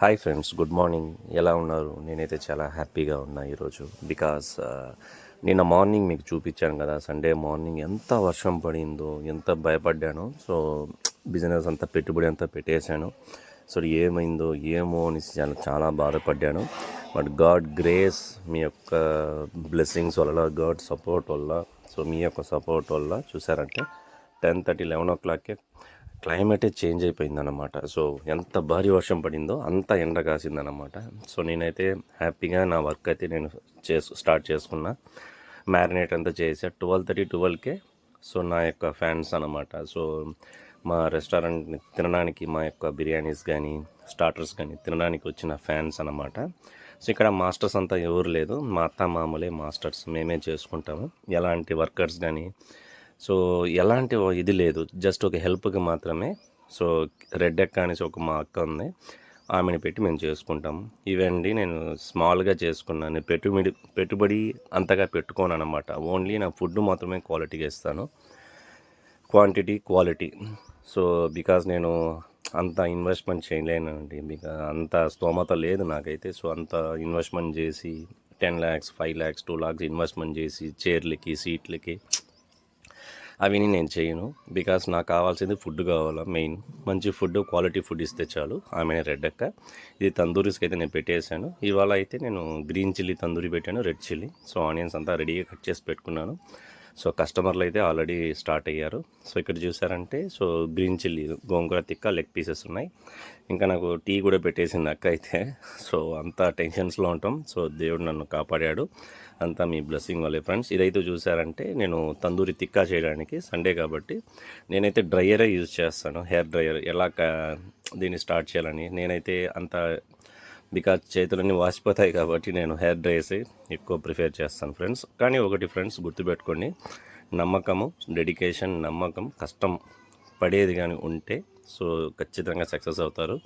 Hi friends good morning ఎలా ఉన్నారు? నేనైతే చాలా హ్యాపీగా ఉన్నా ఈరోజు. బికాస్ uh, నిన్న మార్నింగ్ మీకు చూపించాను కదా సండే మార్నింగ్ ఎంత వర్షం పడిందో ఎంత భయపడ్డానో. సో బిజినెస్ అంతా పెట్టుబడి అంతా పెట్టేశాను. సో ఏమైందో ఏమో అని చాలా చాలా బాధపడ్డాను. బట్ గాడ్ గ్రేస్ మీ యొక్క బ్లెస్సింగ్స్ వల్ల గాడ్ సపోర్ట్ వల్ల సో మీ యొక్క సపోర్ట్ వల్ల చూసారంటే టెన్ థర్టీ లెవెన్ ఓ క్లాక్కే క్లైమేటే చేంజ్ అయిపోయిందన్నమాట. సో ఎంత భారీ వర్షం పడిందో అంత ఎండ కాసిందన్నమాట. సో నేనైతే హ్యాపీగా నా వర్క్ అయితే నేను చేసు స్టార్ట్ చేసుకున్నా. మ్యారినేట్ అంతా చేసా. ట్వెల్వ్ థర్టీ ట్వెల్వ్కే సో నా యొక్క ఫ్యాన్స్ అనమాట సో మా రెస్టారెంట్ తినడానికి మా యొక్క బిర్యానీస్ కానీ స్టార్టర్స్ కానీ తినడానికి వచ్చిన ఫ్యాన్స్ అనమాట సో ఇక్కడ మాస్టర్స్ అంతా ఎవరు లేదు మా అత్త మామూలే మాస్టర్స్. మేమే చేసుకుంటాము. ఎలాంటి వర్కర్స్ కానీ సో ఎలాంటి ఇది లేదు. జస్ట్ ఒక హెల్ప్కి మాత్రమే. సో రెడ్ ఎక్క అనేసి ఒక మా అక్క ఉంది. ఆమెను పెట్టి మేము చేసుకుంటాం. ఇవండి నేను స్మాల్గా చేసుకున్నాను. పెట్టుబడి పెట్టుబడి అంతగా పెట్టుకోను అనమాట ఓన్లీ నా ఫుడ్ మాత్రమే క్వాలిటీగా ఇస్తాను. Quantity quality. సో బికాజ్ నేను అంత ఇన్వెస్ట్మెంట్ చేయలేనండి మీకు అంత స్తోమత లేదు నాకైతే. సో అంత ఇన్వెస్ట్మెంట్ చేసి ten lakhs five lakhs two lakhs investment చేసి చైర్లకి సీట్లకి అవి నేను చేయను. బికాస్ నాకు కావాల్సింది ఫుడ్ కావాలా మెయిన్ మంచి ఫుడ్ క్వాలిటీ ఫుడ్ ఇస్తే చాలు. ఆమె రెడ్ అక్క. ఇది తందూరీస్కి అయితే నేను పెట్టేశాను. ఇవాళ అయితే నేను గ్రీన్ చిల్లీ తందూరి పెట్టాను రెడ్ చిల్లీ సో ఆనియన్స్ అంతా రెడీగా కట్ చేసి పెట్టుకున్నాను. సో కస్టమర్లు అయితే ఆల్రెడీ స్టార్ట్ అయ్యారు. సో ఇక్కడ చూసారంటే సో గ్రీన్ చిల్లీ గోంగూర తిక్క లెగ్ పీసెస్ ఉన్నాయి. ఇంకా నాకు టీ కూడా పెట్టేసింది అక్క అయితే. సో అంతా టెన్షన్స్లో ఉంటాం. సో దేవుడు నన్ను కాపాడాడు. అంతా మీ బ్లెస్సింగ్ వల్లే ఫ్రెండ్స్. ఇదైతే చూసారంటే నేను తందూరి తిక్కా చేయడానికి సండే కాబట్టి నేనైతే డ్రయరే యూజ్ చేస్తాను. హెయిర్ డ్రయర్ ఎలా దీన్ని స్టార్ట్ చేయాలని. నేనైతే అంత బికాజ్ చేతులన్నీ వాసిపోతాయి కాబట్టి నేను హెయిర్ డ్రైసే ఎక్కువ ప్రిఫేర్ చేస్తాను ఫ్రెండ్స్. కానీ ఒకటి ఫ్రెండ్స్ గుర్తుపెట్టుకోండి నమ్మకము డెడికేషన్ నమ్మకం కష్టం పడేది కానీ ఉంటే సో ఖచ్చితంగా సక్సెస్ అవుతారు.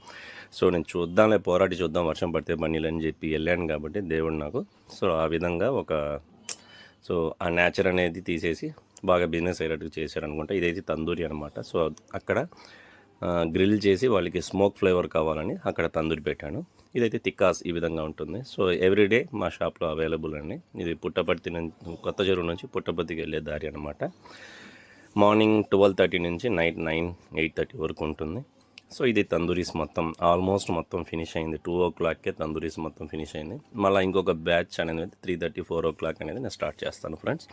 సో నేను చూద్దాంలే పోరాటి చూద్దాం వర్షం పడితే బండిలు అని చెప్పి వెళ్ళాను కాబట్టి దేవుడు నాకు. సో ఆ విధంగా ఒక సో ఆ నేచర్ అనేది తీసేసి బాగా బిజినెస్ అయ్యేటట్టు చేశారు అనుకుంటా ఇదైతే తందూరి అనమాట సో అక్కడ గ్రిల్ చేసి వాళ్ళకి స్మోక్ ఫ్లేవర్ కావాలని అక్కడ తందూరి పెట్టాను. ఇదైతే తిక్కాస్ ఈ విధంగా ఉంటుంది. సో ఎవ్రీడే మా షాప్లో అవైలబుల్ అండి. ఇది పుట్టపర్తి నుంచి కొత్త చెరువు నుంచి పుట్టపర్తికి వెళ్ళే దారి అనమాట మార్నింగ్ ట్వెల్వ్ థర్టీ నుంచి నైట్ నైన్ ఎయిట్ థర్టీ వరకు ఉంటుంది. సో ఇది తందూరీస్ మొత్తం ఆల్మోస్ట్ మొత్తం ఫినిష్ అయింది. టూ ఓ క్లాక్కే తందూరీస్ మొత్తం ఫినిష్ అయింది. మళ్ళీ ఇంకొక బ్యాచ్ అనేది three thirty four o'clock అనేది నేను స్టార్ట్ చేస్తాను friends.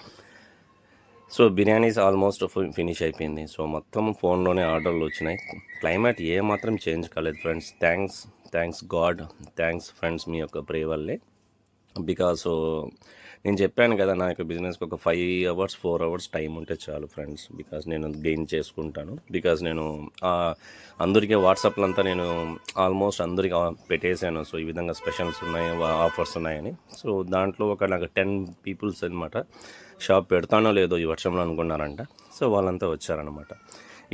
So biryanis almost finish అయిపోయింది. సో మొత్తం ఫోన్లోనే ఆర్డర్లు వచ్చినాయి. క్లైమేట్ ఏ మాత్రం చేంజ్ కాలేదు friends thanks thanks god thanks friends మీ యొక్క ప్రే వల్లే. బికాస్ నేను చెప్పాను కదా నా యొక్క బిజినెస్కి ఒక five hours four hours time ఉంటే చాలు ఫ్రెండ్స్. బికాస్ నేను గెయిన్ చేసుకుంటాను. బికాస్ నేను అందరికీ వాట్సాప్లో అంతా నేను ఆల్మోస్ట్ అందరికీ పెట్టేశాను. సో ఈ విధంగా స్పెషల్స్ ఉన్నాయి ఆఫర్స్ ఉన్నాయని. సో దాంట్లో ఒక నాకు టెన్ పీపుల్స్ అనమాట షాప్ పెడతానో లేదో ఈ వర్షంలో అనుకున్నారంట. సో వాళ్ళంతా వచ్చారనమాట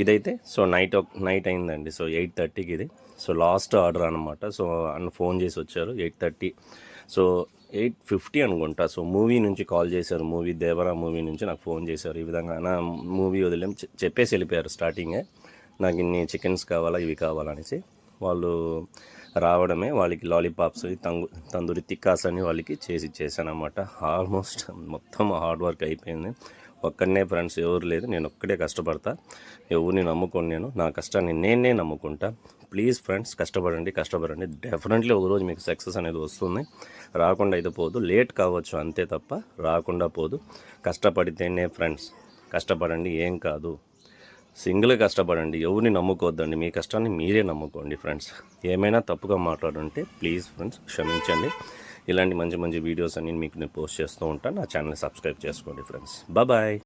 ఇదైతే సో నైట్ నైట్ అయిందండి. సో ఎయిట్ థర్టీకి ఇది. సో లాస్ట్ ఆర్డర్ అనమాట సో అన్న ఫోన్ చేసి వచ్చారు. Eight thirty so eight fifty అనుకుంటా. సో మూవీ నుంచి కాల్ చేశారు. మూవీ దేవరా మూవీ నుంచి నాకు ఫోన్ చేశారు. ఈ విధంగా నా మూవీ వదిలేం చెప్పేసి వెళ్ళిపోయారు స్టార్టింగే. నాకు ఇన్ని చికెన్స్ కావాలా ఇవి కావాలనేసి వాళ్ళు రావడమే వాళ్ళకి లాలీపాప్స్ తంగు తందూరి తిక్కాస్ అని వాళ్ళకి చేసి ఇచ్చేసాను అనమాట ఆల్మోస్ట్ మొత్తం హార్డ్ వర్క్ అయిపోయింది. ఒక్కడనే ఫ్రెండ్స్ ఎవరు లేదు. నేను ఒక్కడే కష్టపడతా. ఎవరిని నమ్ముకోను నేను. నా కష్టాన్ని నేనే నమ్ముకుంటా. ప్లీజ్ ఫ్రెండ్స్ కష్టపడండి కష్టపడండి. డెఫినెట్లీ ఒకరోజు మీకు సక్సెస్ అనేది వస్తుంది. రాకుండా అయితే పోదు. లేట్ కావచ్చు అంతే తప్ప రాకుండా పోదు. కష్టపడితేనే ఫ్రెండ్స్ కష్టపడండి ఏం కాదు. సింగిల్ కష్టపడండి. ఎవరిని నమ్ముకోవద్దండి. మీ కష్టాన్ని మీరే నమ్ముకోండి ఫ్రెండ్స్. ఏమైనా తప్పుగా మాట్లాడుంటే ప్లీజ్ ఫ్రెండ్స్ క్షమించండి. ఇలాంటి మంచి మంచి వీడియోస్ అన్ని మీకు నేను పోస్ట్ చేస్తూ ఉంటాను. నా ఛానల్ సబ్స్క్రైబ్ చేసుకోండి ఫ్రెండ్స్. బాయ్.